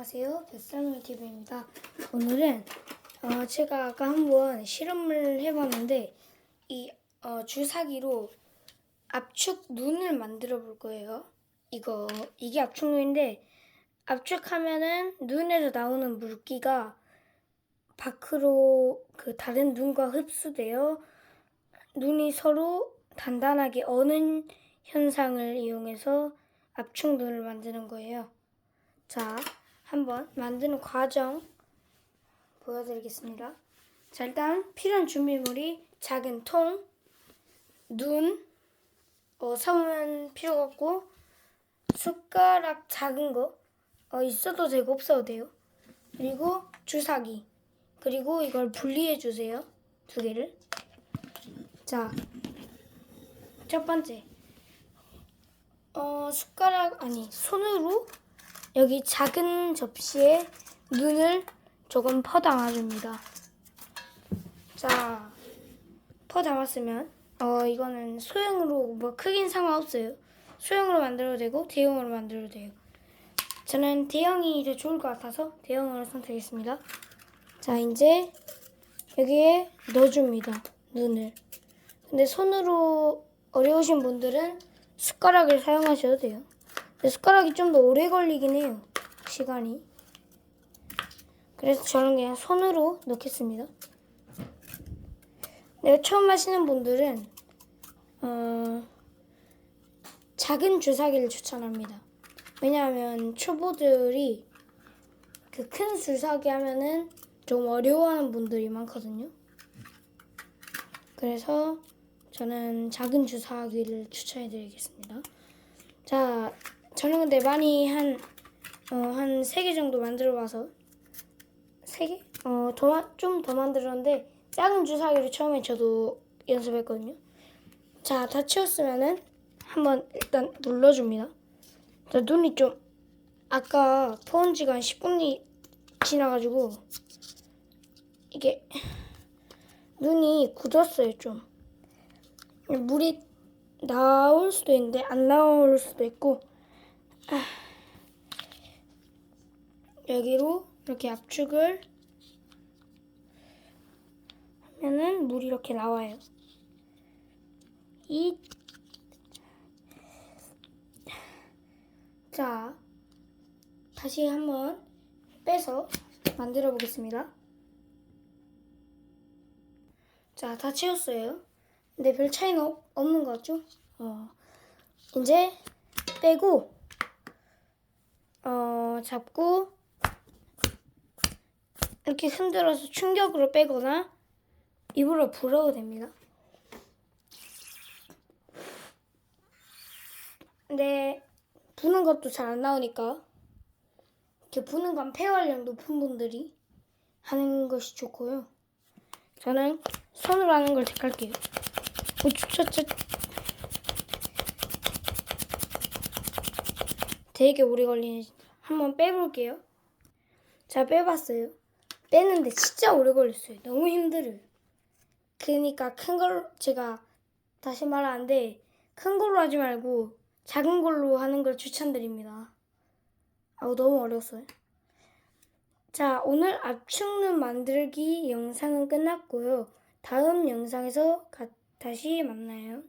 안녕하세요. 뱃살놀이 TV입니다. 오늘은 어, 제가 아까 한번 실험을 해봤는데 이 어, 주사기로 압축 눈을 만들어 볼 거예요. 이거 이게 압축눈인데 압축하면은 눈에서 나오는 물기가 밖으로 그 다른 눈과 흡수되어 눈이 서로 단단하게 어는 현상을 이용해서 압축 눈을 만드는 거예요. 자, 한번 만드는 과정 보여드리겠습니다. 자, 일단 필요한 준비물이 작은 통, 눈, 어, 사면 필요가 없고, 숟가락 작은 거, 어, 있어도 되고 없어도 돼요. 그리고 주사기, 그리고 이걸 분리해 주세요. 두 개를. 자, 첫 번째. 어, 숟가락, 아니, 손으로 여기 작은 접시에 눈을 조금 퍼 담아줍니다. 자, 퍼 담았으면, 어, 이거는 소형으로, 뭐, 크긴 상관없어요. 소형으로 만들어도 되고, 대형으로 만들어도 돼요. 저는 대형이 더 좋을 것 같아서 대형으로 선택했습니다. 자, 이제 여기에 넣어줍니다. 눈을. 근데 손으로 어려우신 분들은 숟가락을 사용하셔도 돼요. 숟가락이 좀 더 오래 걸리긴 해요. 시간이. 그래서 저는 그냥 손으로 넣겠습니다. 내가 처음 하시는 분들은 어, 작은 주사기를 추천합니다. 왜냐하면 초보들이 그 큰 주사기 하면은 좀 어려워하는 분들이 많거든요. 그래서 저는 작은 주사기를 추천해드리겠습니다. 자, 저는 근데 많이 한, 어, 한세개 정도 만들어 봐서, 세 개? 어, 더, 좀 더 만들었는데, 작은 주사기를 처음에 저도 연습했거든요. 자, 다 채웠으면은, 한번 일단 눌러줍니다. 자, 눈이 좀, 아까 퍼온 지가 한 10분이 지나가지고, 이게, 눈이 굳었어요, 좀. 물이 나올 수도 있는데 안 나올 수도 있고 아, 여기로 이렇게 압축을 하면은 물이 이렇게 나와요. 이 자, 다시 한번 빼서 만들어 보겠습니다. 자, 다 채웠어요. 근데 별 차이는 없, 없는 것 같죠? 어, 이제 빼고, 어, 잡고, 이렇게 흔들어서 충격으로 빼거나, 입으로 불어도 됩니다. 근데, 부는 것도 잘 안 나오니까, 이렇게 부는 건 폐활량 높은 분들이 하는 것이 좋고요. 저는 손으로 하는 걸 택할게요. 저, 되게 오래 걸리네. 한번 빼볼게요. 자, 빼봤어요. 빼는데 진짜 오래 걸렸어요. 너무 힘들어요. 그러니까 큰 걸로, 제가 다시 말하는데, 큰 걸로 하지 말고, 작은 걸로 하는 걸 추천드립니다. 아우, 너무 어려웠어요. 자, 오늘 압축눈 만들기 영상은 끝났고요. 다음 영상에서 가- 다시 만나요.